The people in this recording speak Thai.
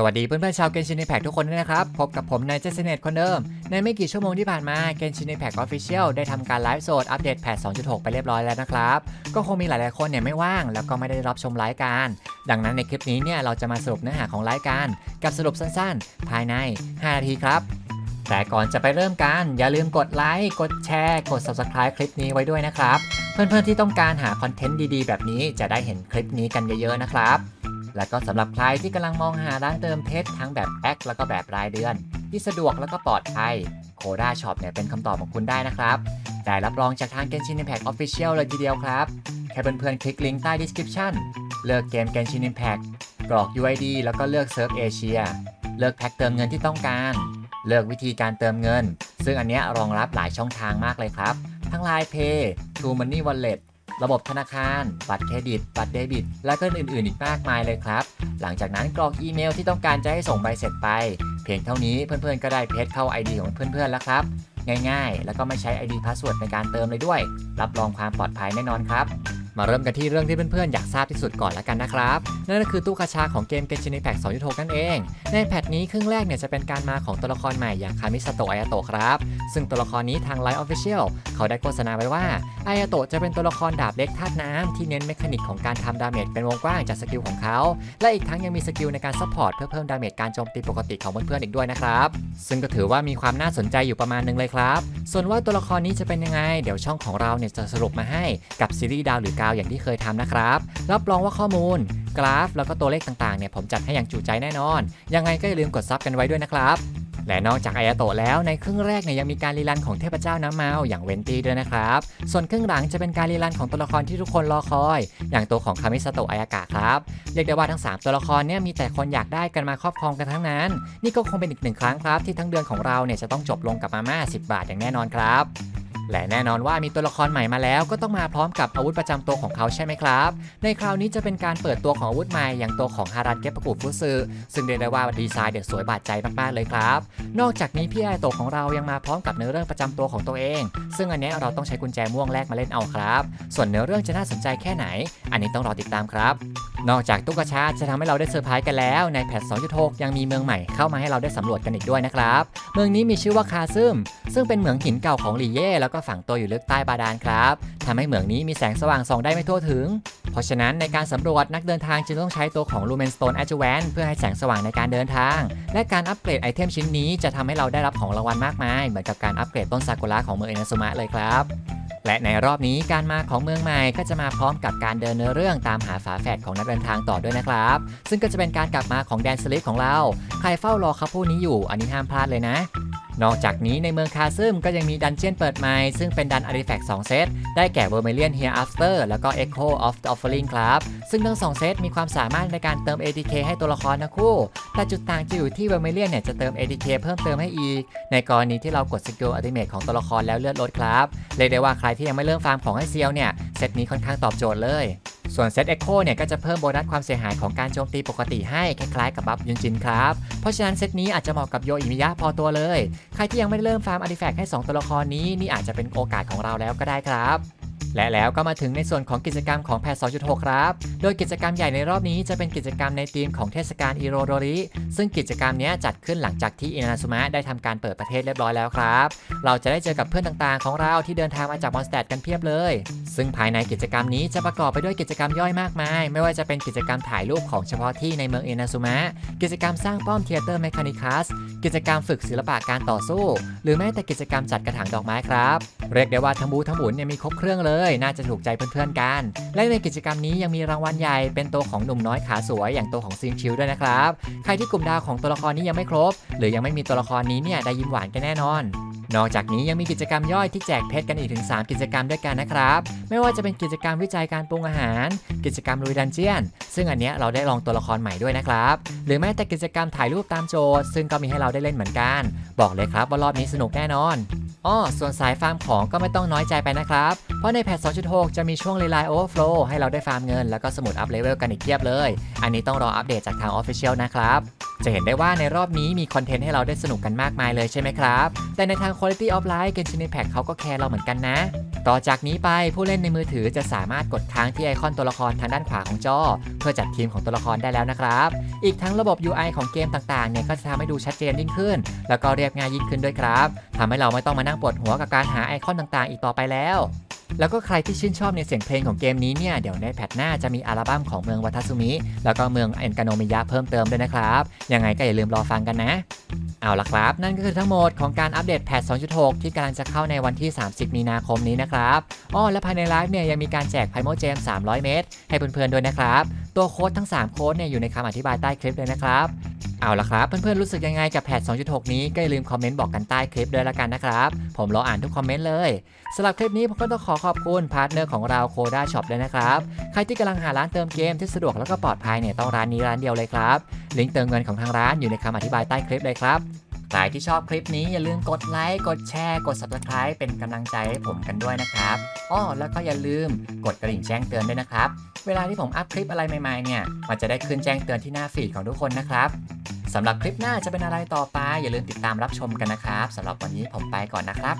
สวัสดีเพื่อนๆชาวเกนชิน i แพ t ทุกคนด้วยนะครับ พบกับผมนายเจสเนตคนเดิม ในไม่กี่ชั่วโมงที่ผ่านมาเกนชิน i แพ t ออฟฟิเชียลได้ทำการไลฟ์สดอัปเดตแพท2.6 ไปเรียบร้อยแล้วนะครับ ก็คงมีหลายๆคนเนี่ยไม่ว่าง แล้วก็ไม่ได้รับชมรายการ ดังนั้นในคลิปนี้เนี่ยเราจะมาสรุปเนื้อหาของรายการ กับสรุปสั้นๆ ภายใน 5 นาทีครับแต่ก่อนจะไปเริ่มกัน อย่าลืมกดไลค์ กดแชร์ กด subscribe คลิปนี้ไว้ด้วยนะครับ เพื่อนๆที่ต้องการหาคอนเทนต์ดีๆ แบบนี้จะได้เห็นคลิปนี้กันเยอะๆนะครับ และก็สำหรับใครที่กำลังมองหาร้านเติมเพชรทั้งแบบแอคแล้วก็แบบรายเดือน ที่สะดวกแล้วก็ปลอดภัยโคด้าช็อปเนี่ยเป็นคำตอบของคุณได้นะครับ ได้รับรองจากทาง Genshin Impact Official เลยทีเดียวครับ แค่เพื่อนๆคลิกลิงก์ใต้ description เลือกเกม Genshin Impact กรอก UID แล้วก็เลือกเซิร์ฟเอเชียเลือกแพ็คเติมเงินที่ต้องการ เลือกวิธีการเติมเงิน ซึ่งอันเนี้ยรองรับหลายช่องทางมากเลยครับ ทั้ง Line Pay True Money Wallet ระบบธนาคาร บัตรเครดิต บัตรเดบิต และก็อื่น ๆ อีกมากมายเลยครับ หลังจากนั้นกรอกอีเมลที่ต้องการจะให้ส่งใบเสร็จไป เพียงเท่านี้เพื่อน ๆ ก็ได้เพจเข้า ID ของเพื่อน ๆ แล้วครับ ง่าย ๆ แล้วก็ไม่ใช้ ID Password ในการเติมเลยด้วย รับรองความปลอดภัยแน่นอนครับ มาเริ่มกันที่เรื่องที่เพื่อนๆอยากทราบที่สุดก่อนแล้วกันนะครับ นั่นก็คือตู้กาชาของเกม Genshin Impact 2.6 นั่นเอง ในแพทนี้ครึ่งแรกเนี่ยจะเป็นการมาของตัวละครใหม่อย่างคามิสโตะอายาโตะครับ ซึ่งตัวละครนี้ทาง Line Official เขาได้โฆษณาไว้ว่าอายาโตะจะเป็นตัวละครดาบเล็กธาตุน้ำที่เน้นเมคานิกของการทำดาเมจเป็นวงกว้างจากสกิลของเขา และอีกทั้งยังมีสกิลในการซัพพอร์ตเพื่อเพิ่มดาเมจการโจมตีปกติของเพื่อนๆอีกด้วยนะครับ ซึ่งก็ถือว่ามีความน่าสนใจอยู่ประมาณหนึงเลยครับ ส่วนว่าตัวละครนี้จะเป็นยังไง เดี๋ยวช่องของเราเนี่ยจะสรุปมาให้กับซีรีส์ดาวหรือกาวอย่างที่เคยทำนะครับ รับรองว่าข้อมูล กราฟ แล้วก็ตัวเลขต่างๆเนี่ยผมจัดให้อย่างจุใจแน่นอน ยังไงก็อย่าลืมกดซับกันไว้ด้วยนะครับ และนอกจากอายาโตะแล้วในครึ่งแรกเนี่ยยังมีการรีรันของเทพเจ้าน้ำเมาอย่างเวนตี้ด้วยนะครับ ส่วนครึ่งหลังจะเป็นการรีรันของตัวละครที่ทุกคนรอคอย อย่างตัวของคามิสโตะอายากะครับเรียกได้ว่าทั้ง 3 ตัวละครเนี่ยมีแต่คนอยากได้กันมาครอบครองกันทั้งนั้น นี่ก็คงเป็นอีกหนึ่งครั้งครับที่ทั้งเดือนของเราเนี่ยจะต้องจบลงกับมาม่า10 บาทอย่างแน่นอนครับ และแน่นอนว่ามีตัวละครใหม่มาแล้วก็ต้องมาพร้อมกับอาวุธประจำตัวของเขาใช่ไหมครับ ในคราวนี้จะเป็นการเปิดตัวของอาวุธใหม่อย่างตัวของฮารันเกปปะกุฟุซึซึ่งเรียกได้ว่าดีไซน์เด็ดสวยบาดใจมากๆเลยครับ นอกจากนี้พี่ไอโตะของเรายังมาพร้อมกับเนื้อเรื่องประจำตัวของตัวเอง ซึ่งอันนี้เราต้องใช้กุญแจม่วงแลกมาเล่นเอาครับ ส่วนเนื้อเรื่องจะน่าสนใจแค่ไหน อันนี้ต้องรอติดตามครับ นอกจากตุ๊กชาจะทำให้เราได้เซอร์ไพรส์กันแล้วในแพท 2.6 ยังมีเมืองใหม่เข้ามาให้เราได้สำรวจกันอีกด้วยนะครับ เมืองนี้มีชื่อว่าคาซึมซึ่งเป็นเหมืองหินเก่าของลีเย่แล้วก็ฝังตัวอยู่ลึกใต้บาดาลครับทำให้เหมืองนี้มีแสงสว่างส่องได้ไม่ทั่วถึง เพราะฉะนั้นในการสำรวจนักเดินทางจึงต้องใช้ตัวของ Lumen Stone Adjuvant เพื่อให้แสงสว่างในการเดินทาง และการอัปเกรดไอเทมชิ้นนี้จะทำให้เราได้รับของรางวัลมากมาย เหมือนกับการอัปเกรดต้นซากุระของเมืองเอนาซุมะเลยครับ และในรอบนี้การมาของเมืองใหม่ก็จะมาพร้อมกับการเดินเนื้อเรื่องตามหาฝาแฝดของนักเดินทางต่อด้วยนะครับ ซึ่งก็จะเป็นการกลับมาของแดนสลิปของเรา ใครเฝ้ารอครับผู้นี้อยู่อันนี้ห้ามพลาดเลยนะ นอกจากนี้ในเมืองคาซึมก็ยังมีดันเจียนเปิดใหม่ ซึ่งเป็นดันอาร์ติแฟกต์2เซต ได้แก่ Vermilion Hereafter แล้วก็ Echo of the Offering ครับ ซึ่งทั้ง 2 เซตมีความสามารถในการเติม ATK ให้ตัวละครนะคู่ แต่จุดต่างจะอยู่ที่ Vermilion เนี่ยจะเติม ATK เพิ่มเติมให้อีก ในกรณีที่เรากดสกิลอัติเมทของตัวละครแล้วเลือดลดครับ เรียกได้ว่าใครที่ยังไม่เริ่มฟาร์มของให้เซียวเนี่ยเซตนี้ค่อนข้างตอบโจทย์เลย ส่วนเซต Echo เนี่ยก็จะเพิ่มโบนัสความเสียหายของการโจมตีปกติให้คล้ายๆกับบัฟยุนจินครับ เพราะฉะนั้นเซตนี้อาจจะเหมาะกับโยอิมิยะพอตัวเลย ใครที่ยังไม่ได้เริ่มฟาร์มอาร์ติแฟกต์ให้ 2 ตัวละครนี้นี่อาจจะเป็นโอกาสของเราแล้วก็ได้ครับ และแล้วก็มาถึงในส่วนของกิจกรรมของแพท2.6 ครับ โดยกิจกรรมใหญ่ในรอบนี้จะเป็นกิจกรรมในธีมของเทศกาลอิโรโดริ ซึ่งกิจกรรมนี้จัดขึ้นหลังจากที่อินาซุมะได้ทำการเปิดประเทศเรียบร้อยแล้วครับ เราจะได้เจอกับเพื่อนต่างๆ ของเราที่เดินทางมาจากมอนสเตดกันเพียบเลย ซึ่งภายในกิจกรรมนี้จะประกอบไปด้วยกิจกรรมย่อยมากมาย ไม่ว่าจะเป็นกิจกรรมถ่ายรูปของเฉพาะที่ในเมืองเอนาซุมะ กิจกรรมสร้างป้อมเทเตอร์เมคานิคัส กิจกรรมฝึกศิลปะการต่อสู้ หรือแม้แต่กิจกรรมจัดกระถางดอกไม้ครับ เรียกได้ว่าทั้งบูทั้งหมุนเนี่ยมีครบเครื่องเลยน่าจะถูกใจเพื่อนๆกัน และในกิจกรรมนี้ยังมีรางวัลใหญ่เป็นตัวของหนุ่มน้อยขาสวยอย่างตัวของซินชิวด้วยนะครับ ใครที่กลุ่มดาวของตัวละครนี้ยังไม่ครบ หรือยังไม่มีตัวละครนี้เนี่ยได้ยิ้มหวานกันแน่นอนนอกจากนี้ยังมีกิจกรรมย่อยที่แจกเพชรกันอีกถึง 3 กิจกรรมด้วยกันนะครับ ไม่ว่าจะเป็นกิจกรรมวิจัยการปรุงอาหาร กิจกรรมลุยดันเจียน ซึ่งอันเนี้ยเราได้ลองตัวละครใหม่ด้วยนะครับ หรือแม้แต่กิจกรรมถ่ายรูปตามโจทย์ ซึ่งก็มีให้เราได้เล่นเหมือนกัน บอกเลยครับว่ารอบนี้สนุกแน่นอน อ้อส่วนสายฟาร์มของก็ไม่ต้องน้อยใจไปนะครับ เพราะในแพท 2.6 จะมีช่วง r e l i Overflow ให้เราได้ฟาร์มเงิน แล้วก็สมุดอัพเลเวลกันอีกเทียบเลย อันนี้ต้องรออัปเดตจากทาง Official นะครับ จะจะเห็นได้ว่าในรอบนี้มีคอนเทนต์ให้เราได้สนุกกันมากมายเลยใช่ไหมครับ แต่ในทาง Quality of Life Genshin Impact เขาก็แคร์เราเหมือนกันนะ ต่อจากนี้ไปผู้เล่นในมือถือจะสามารถกดค้างที่ไอคอนตัวละครทางด้านขวาของจอ เพื่อจัดทีมของตัวละครได้แล้วนะครับ อีกทั้งระบบ UI ของเกมต่างๆเนี่ยก็จะทำให้ดูชัดเจนยิ่งขึ้น แล้วก็เรียบง่ายยิ่งขึ้นด้วยครับทำให้เราไม่ต้องมานั่งปวดหัวกับการหาไอคอนต่างๆ อีกต่อไปแล้ว แล้วก็ใครที่ชื่นชอบในเสียงเพลงของเกมนี้เนี่ย เดี๋ยวในแพทหน้าจะมีอัลบั้มของเมืองวัตสุมิ แล้วก็เมืองเอ็นกาโนมิยะเพิ่มเติมด้วยนะครับ ยังไงก็อย่าลืมรอฟังกันนะ เอาละครับ นั่นก็คือทั้งหมดของการอัปเดตแพท 2.6 ที่กำลังจะเข้าในวันที่ 30 มีนาคมนี้นะครับอ้อและภายในไลฟ์เนี่ยยังมีการแจกไพโมเจม 300 เมตร ให้เพื่อนๆด้วยนะครับ ตัวโค้ดทั้ง 3 โค้ดเนี่ยอยู่ในคำอธิบายใต้คลิปเลยนะครับ เอาละครับ เพื่อนๆรู้สึกยังไงกับแพท 2.6 นี้ก็อย่าลืมคอมเมนต์บอกกันใต้คลิปด้วยละกันนะครับ ผมรออ่านทุกคอมเมนต์เลยสำหรับคลิปนี้ผมก็ต้องขอขอบคุณพาร์ทเนอร์ของเราโคด้าช็อปด้วยนะครับ ใครที่กำลังหาร้านเติมเกมที่สะดวกแล้วก็ปลอดภัยเนี่ยต้องร้านนี้ร้านเดียวเลยครับลิงก์เติมเงินของทางร้านอยู่ในคำอธิบายใต้คลิปเลยครับ ใครที่ชอบคลิปนี้อย่าลืมกดไลค์กดแชร์กด subscribe เป็นกำลังใจให้ผมกันด้วยนะครับอ้อแล้วก็อย่าลืมกดกระดิ่งแจ้งเตือนด้วยนะครับ เวลาที่ผมอัพคลิปอะไรใหม่ๆเนี่ยมันจะได้ขึ้นแจ้งเตือนที่หน้าฟีดของทุกคนนะครับสำหรับคลิปหน้าจะเป็นอะไรต่อไปอย่าลืมติดตามรับชมกันนะครับสำหรับวันนี้ผมไปก่อนนะครับ